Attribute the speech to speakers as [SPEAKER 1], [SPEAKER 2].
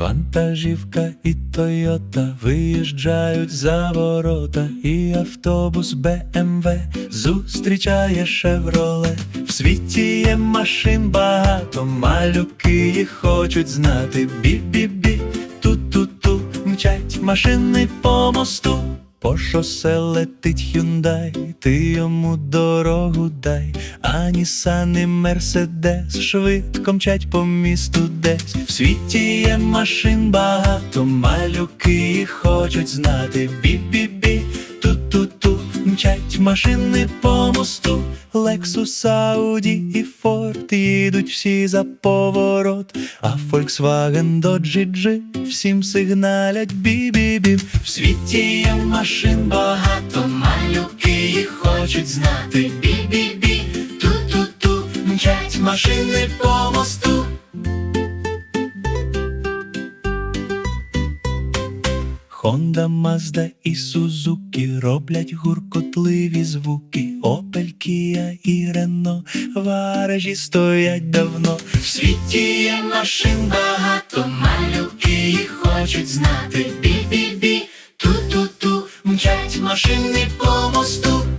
[SPEAKER 1] Вантажівка і Тойота виїжджають за ворота, і автобус БМВ зустрічає Шевроле. В світі є машин багато, малюки їх хочуть знати. Бі-бі-бі, ту-ту-ту, мчать машини по мосту. По шосе летить Хюндай, ти йому дорогу дай, а сани Мерседес швидко мчать по місту десь. В світі є машин багато, малюки хочуть знати. Бі-бі-бі, ту-ту-ту, мчать машини по мосту. Lexus, Audi і Ford їдуть всі за поворот, а Volkswagen, Dodge і Jeep всім сигналять бі-бі-бі. В світі є машин багато, малюки їх хочуть знати. Бі-бі-бі, ту-ту-ту, мчать машини по мосту. Honda, Мазда і сузуки роблять гуркотливі звуки. Opel, Kia і Рено, в стоять давно. В світі є машин багато, малюки їх хочуть знати. Бі-бі-бі, ту-ту-ту, мчать машини по мосту.